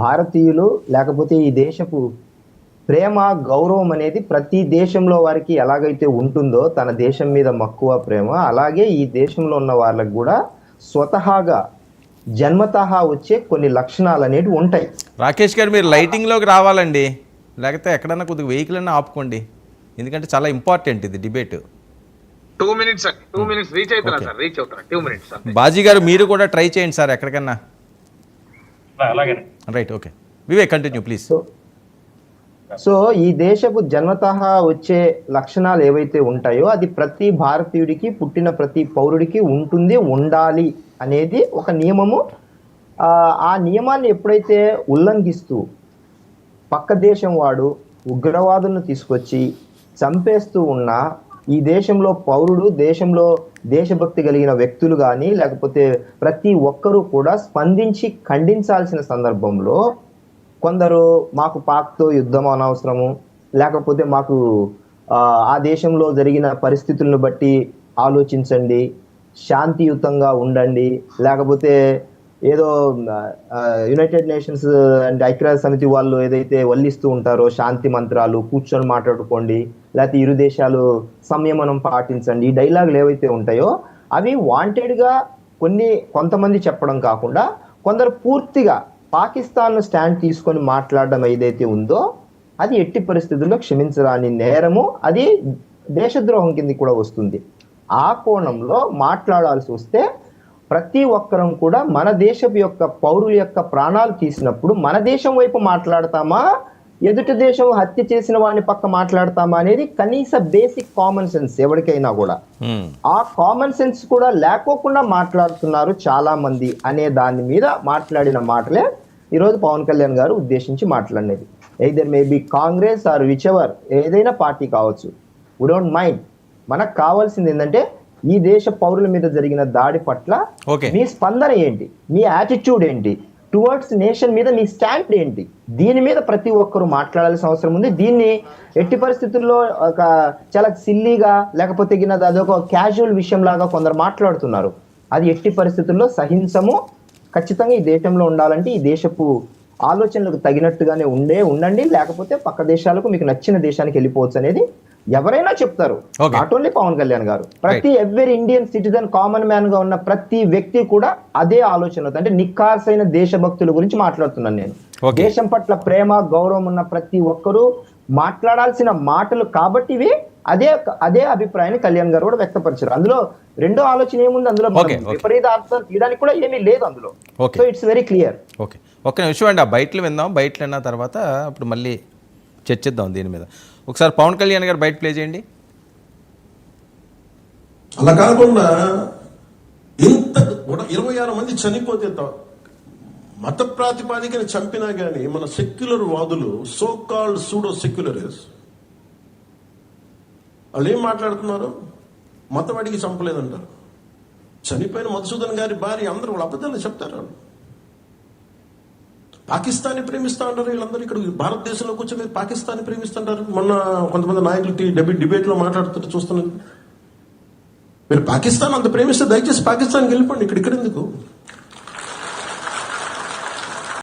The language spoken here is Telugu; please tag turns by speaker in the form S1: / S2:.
S1: భారతీయులు లేకపోతే ఈ దేశపు ప్రేమ గౌరవం అనేది ప్రతి దేశంలో వారికి ఎలాగైతే ఉంటుందో తన దేశం మీద మక్కువ ప్రేమ అలాగే ఈ దేశంలో ఉన్న వాళ్ళకి కూడా స్వతహాగా జన్మతహా వచ్చే కొన్ని లక్షణాలు అనేవి ఉంటాయి.
S2: రాకేష్ గారు మీరు లైటింగ్లోకి రావాలండి. లేకపోతే ఎక్కడన్నా కొద్దిగా వెహికల్ అన్నా ఆపుకోండి. ఎందుకంటే చాలా ఇంపార్టెంట్ ఇది debate
S3: two minutes two minutes reach అవుతున్నా సార్ రీచ్ అవుతున్నా. టూ మినిట్స్ అంతే
S2: బాజీ గారు మీరు కూడా ట్రై చేయండి సార్ ఎక్కడికన్నా.
S4: అలాగే
S2: right okay Vivek continue please
S1: so so ఈ దేశపు జన్మతహా వచ్చే లక్షణాలు ఏవైతే ఉంటాయో అది ప్రతి భారతీయుడికి పుట్టిన ప్రతి పౌరుడికి ఉంటుంది ఉండాలి అనేది ఒక నియమము. ఆ, ఆ నియమాన్ని ఎప్పుడైతే ఉల్లంఘిస్తూ పక్క దేశం వాడు ఉగ్రవాదులను తీసుకొచ్చి చంపేస్తూ ఉన్నా ఈ దేశంలో పౌరుడు దేశంలో దేశభక్తి కలిగిన వ్యక్తులు కానీ లేకపోతే ప్రతి ఒక్కరూ కూడా స్పందించి ఖండించాల్సిన సందర్భంలో కొందరు మాకు పాక్తో యుద్ధం అనవసరము లేకపోతే మాకు ఆ, ఆ దేశంలో జరిగిన పరిస్థితులను బట్టి ఆలోచించండి శాంతియుతంగా ఉండండి లేకపోతే ఏదో యునైటెడ్ నేషన్స్ అండ్ ఐక్యరాజ్య సమితి వాళ్ళు ఏదైతే వల్లిస్తూ ఉంటారో శాంతి మంత్రాలు కూర్చొని మాట్లాడుకోండి లేకపోతే ఇరు దేశాలు సంయమనం పాటించండి ఈ డైలాగులు ఏవైతే ఉంటాయో అవి వాంటెడ్గా కొన్ని కొంతమంది చెప్పడం కాకుండా కొందరు పూర్తిగా పాకిస్తాన్ స్టాండ్ తీసుకొని మాట్లాడడం ఏదైతే ఉందో అది ఎట్టి పరిస్థితుల్లో క్షమించరాని నేరము అది దేశద్రోహం కింద కూడా వస్తుంది. ఆ కోణంలో మాట్లాడాల్సి వస్తే ప్రతి ఒక్కరం కూడా మన దేశం యొక్క పౌరుల యొక్క ప్రాణాలు తీసినప్పుడు మన దేశం వైపు మాట్లాడతామా? ఎదుటి దేశం హత్య చేసిన వాడిని పక్క మాట్లాడతామా అనేది కనీస బేసిక్ కామన్ సెన్స్ ఎవరికైనా కూడా. ఆ కామన్ సెన్స్ కూడా లేకోకుండా మాట్లాడుతున్నారు చాలా మంది అనే దాని మీద మాట్లాడిన మాటలే ఈరోజు పవన్ కళ్యాణ్ గారు ఉద్దేశించి మాట్లాడినది either maybe Congress or whichever ఏదైనా పార్టీ కావచ్చు. వి డోంట్ మైండ్ మనకు కావాల్సింది ఏంటంటే ఈ దేశ పౌరుల మీద జరిగిన దాడి పట్ల. మీ స్పందన ఏంటి? మీ యాటిట్యూడ్ ఏంటి? టువర్డ్స్ నేషన్ మీద మీ స్టాండ్ ఏంటి? దీని మీద ప్రతి ఒక్కరు మాట్లాడాల్సిన అవసరం ఉంది. దీన్ని ఎట్టి పరిస్థితుల్లో ఒక చాలా సిల్లీగా లేకపోతే అదొక క్యాజువల్ విషయం లాగా కొందరు మాట్లాడుతున్నారు. అది ఎట్టి పరిస్థితుల్లో సహించము. ఖచ్చితంగా ఈ దేశంలో ఉండాలంటే ఈ దేశపు ఆలోచనలకు తగినట్టుగానే ఉండే ఉండండి. లేకపోతే పక్క దేశాలకు మీకు నచ్చిన దేశానికి వెళ్ళిపోవచ్చు అనేది ఎవరైనా చెప్తారు. Not only Pawan Kalyan garu. ప్రతి ఎవరి ఇండియన్ సిటిజన్ కామన్ మ్యాన్గా ఉన్న ప్రతి వ్యక్తి కూడా అదే ఆలోచన అంటే నిక్కార్సైన దేశభక్తుల గురించి మాట్లాడుతున్నాను నేను. దేశం పట్ల ప్రేమ గౌరవం ఉన్న ప్రతి ఒక్కరూ మాట్లాడాల్సిన మాటలు కాబట్టి ఇవి అదే అదే అభిప్రాయాన్ని కళ్యాణ్ గారు కూడా వ్యక్తపరిచారు. అందులో రెండో ఆలోచన ఏముంది అందులో. విపరీత అర్థం తీయడానికి కూడా ఏమీ లేదు అందులో. So it's very clear
S2: okay. ఒక్క నిమిషం అండి ఆ బయటలు విందాం. బయటలు విన్న తర్వాత అప్పుడు మళ్ళీ చర్చిద్దాం దీని మీద. ఒకసారి పవన్ కళ్యాణ్ గారు బయట ప్లే చేయండి.
S5: అలా కాకుండా ఇంత ఇరవై ఆరు మంది చనిపోతే మత ప్రాతిపాదికన చంపినా గానీ మన సెక్యులర్ వాదులు సో కాల్డ్ సూడో సెక్యులరిస్ వాళ్ళు ఏం మాట్లాడుతున్నారు మతవాడికి చంపలేదంటారు. చనిపోయిన మధుసూదన్ గారి భార్య అందరూ వాళ్ళు అబద్ధాలు చెప్తారు వాళ్ళు. పాకిస్తాన్ని ప్రేమిస్తా అంటారు వీళ్ళందరూ ఇక్కడ భారతదేశంలో కూర్చొని మీరు పాకిస్తాన్ని ప్రేమిస్తుంటారు మొన్న కొంతమంది నాయకులు టీ- డిబేట్లో మాట్లాడుతుంటే చూస్తున్నారు మీరు పాకిస్తాన్ అంత ప్రేమిస్తే దయచేసి పాకిస్తాన్కి వెళ్ళిపోండి. ఇక్కడ ఇక్కడ ఎందుకు?